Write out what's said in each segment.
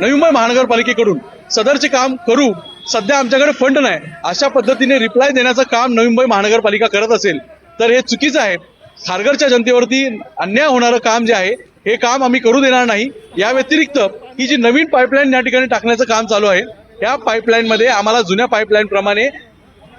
नवी मुंबई महानगरपालिकेकडून सदरचे काम करू सध्या आमच्याकडे फंड नाही. अशा पद्धतीने रिप्लाय देण्याचं काम नवी मुंबई महानगरपालिका करत असेल तर हे चुकीचं आहे. खारघरच्या जनतेवरती अन्याय होणारं काम जे आहे हे काम आम्ही करू देणार नाही. या व्यतिरिक्त ही जी नवीन पाईपलाईन या ठिकाणी टाकण्याचं काम चालू आहे या पाईपलाईनमध्ये आम्हाला जुन्या पाईपलाईनप्रमाणे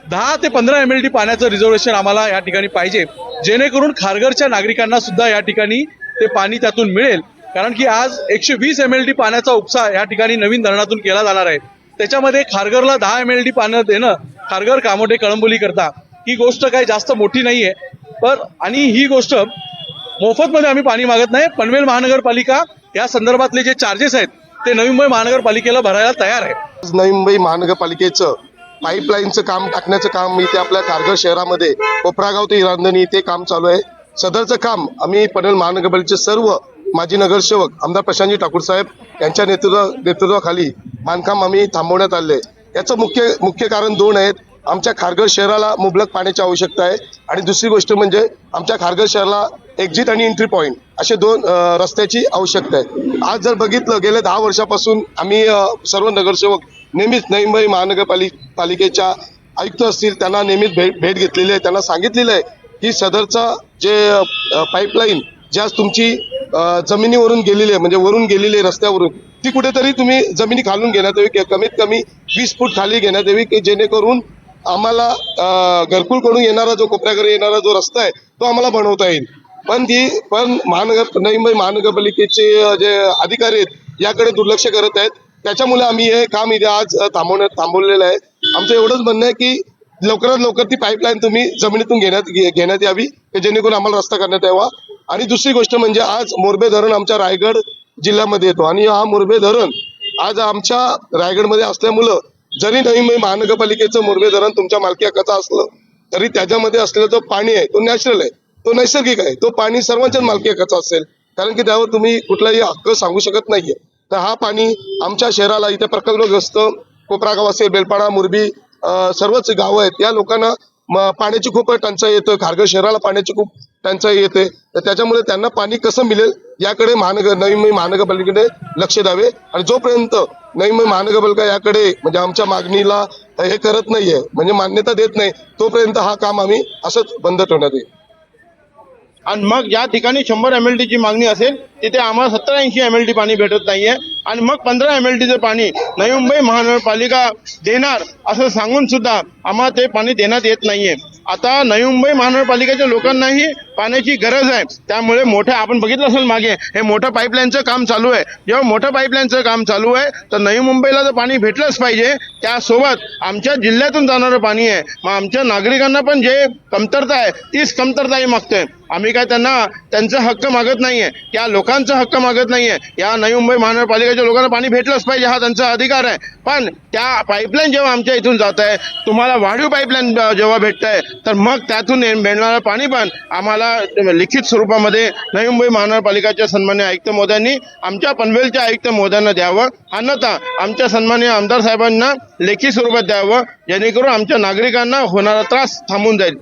दहा ते पंधरा एम एल डी पाण्याचं रिझर्वेशन आम्हाला या ठिकाणी पाहिजे. जेणेकरून खारघरच्या नागरिकांना सुद्धा या ठिकाणी ते पाणी त्यातून मिळेल. कारण की आज एकशे वीस एम एल डी पाण्याचा उपसा या ठिकाणी नवीन धरणातून केला जाणार आहे. त्याच्यामध्ये खारघरला दहा एम एल डी पाणी देणं खारघर कामोटे कळंबोली करता ही गोष्ट काही जास्त मोठी नाही आहे पण आणि ही गोष्ट मोफतमध्ये आम्ही पाणी मागत नाही. पनवेल महानगरपालिका या संदर्भातले जे चार्जेस आहेत ते नवी मुंबई महानगरपालिकेला भरायला तयार आहे. आज नवी मुंबई महानगरपालिकेचं पाईपलाईनचं काम टाकण्याचं काम इथे आपल्या खारघर शहरामध्ये कोपरागाव ते इरांदणी इथे काम चालू आहे. सदरचं काम आम्ही पनवेल महानगरपालिकेचे सर्व माजी नगरसेवक आमदार प्रशांतजी ठाकूर साहेब यांच्या नेतृत्व नेतृत्वाखाली बांधकाम आम्ही थांबवण्यात आले याचं मुख्य मुख्य कारण दोन आहेत. आमच्या खारघर शहराला मुबलक पाण्याची आवश्यकता आहे. आणि दुसरी गोष्ट म्हणजे आमच्या खारघर शहराला एक्झिट आणि एंट्री पॉईंट असे दोन रस्त्याची आवश्यकता आहे. आज जर बघितलं गेल्या दहा वर्षापासून आम्ही सर्व नगरसेवक नेहमीच नवी मुंबई पालिकेच्या आयुक्त असतील त्यांना नेहमीच भेट भेट घेतलेली आहे. त्यांना सांगितलेलं आहे की सदरचा जे पाईपलाईन जी आज तुमची जमिनीवरून गेलेली आहे म्हणजे वरून गेलेली आहे रस्त्यावरून. ती कुठेतरी तुम्ही जमिनी खालून घेण्यात यावी किंवा कमीत कमी वीस फूट खाली घेण्यात यावी की जेणेकरून आम्हाला घरकुलकडून येणारा जो कोपऱ्याकडे येणारा जो रस्ता आहे तो आम्हाला बनवता येईल. पण ती पण महानगर नवी मुंबई म्हणजे महानगरपालिकेचे जे अधिकारी आहेत याकडे दुर्लक्ष करत आहेत. त्याच्यामुळे आम्ही हे काम इथे आज थांबवण्यात थांबवलेलं आहे. आमचं एवढंच म्हणणं आहे की लवकरात लवकर ती पाईपलाईन तुम्ही जमिनीतून घेण्यात घेण्यात यावी की जेणेकरून आम्हाला रस्ता करण्यात यावा. आणि दुसरी गोष्ट म्हणजे आज मोरबे धरण आमच्या रायगड जिल्ह्यामध्ये येतो. आणि हा मोरबे धरण आज आमच्या रायगडमध्ये असल्यामुळं जरी नवी मुंबई महानगरपालिकेचं मोरबे धरण तुमच्या मालकी हक्काचं असलं तरी त्याच्यामध्ये असलेलं जो पाणी आहे तो नॅचरल आहे. तो नैसर्गिक आहे. तो पाणी सर्वांच्याच मालकी हक्काचा असेल. कारण की त्यावर तुम्ही कुठलाही हक्क सांगू शकत नाहीये. तर हा पाणी आमच्या शहराला इथे प्रकल्पग्रस्त कोपरा गाव असेल बेलपाडा मुरबी सर्वच गावं आहेत. या लोकांना पाण्याची खूप टंचाई येतं खारघर शहराला पाण्याची खूप टंचाई येते तर त्याच्यामुळे त्यांना पाणी कसं मिळेल याकडे महानगर नवी मुंबई महानगरपालिकेने लक्ष द्यावे. आणि जोपर्यंत नवी मुंबई महानगरपालिका याकडे म्हणजे आमच्या मागणीला हे करत नाहीये म्हणजे मान्यता देत नाही तोपर्यंत हा काम आम्ही असंच बंद ठेवण्यात येईल. आणि मग ज्या ठिकाणी शंभर एम एल ची मागणी असेल तिथे आम्हाला सत्तर ऐंशी एम एल टी पाणी भेटत नाहीये. आणि मग पंधरा एम एल टीचं पाणी नवी मुंबई महानगरपालिका देणार असं सांगून सुद्धा आम्हाला ते पाणी देण्यात येत नाहीये. आता नवी मुंबई महानगरपालिकेच्या लोकांनाही पाण्याची गरज आहे. त्यामुळे मोठं आपण बघितलं असेल मागे हे मोठं पाईपलाईनचं काम चालू आहे. जेव्हा मोठं पाईपलाईनचं काम चालू आहे तर नवी मुंबईला तर पाणी भेटलंच पाहिजे त्यासोबत आमच्या जिल्ह्यातून जाणारं पाणी आहे. मग आमच्या नागरिकांना पण जे कमतरता आहे तीच कमतरता ही मागतोय. आम्ही काय त्यांना त्यांचा हक्क मागत नाही आहे त्या लोकांचा हक्क मागत नाही आहे या नवी मुंबई महानगरपालिकेच्या लोकांना पाणी भेटलंच पाहिजे हा त्यांचा अधिकार आहे. पण त्या पाईपलाईन जेव्हा आमच्या इथून जात आहे तुम्हाला वाढीव पाईपलाईन जेव्हा भेटत आहे तर मग त्यातून मिळणारं पाणी पण आम्हाला लिखित स्वरूपामध्ये नवी मुंबई महानगरपालिकेच्या सन्मान्य आयुक्त मोद्यांनी आमच्या पनवेलच्या आयुक्त मोद्यांना द्यावं. अन्यथा आमच्या सन्मान्य आमदार साहेबांना लेखी स्वरूपात द्यावं जेणेकरून आमच्या नागरिकांना होणारा त्रास थांबून जाईल.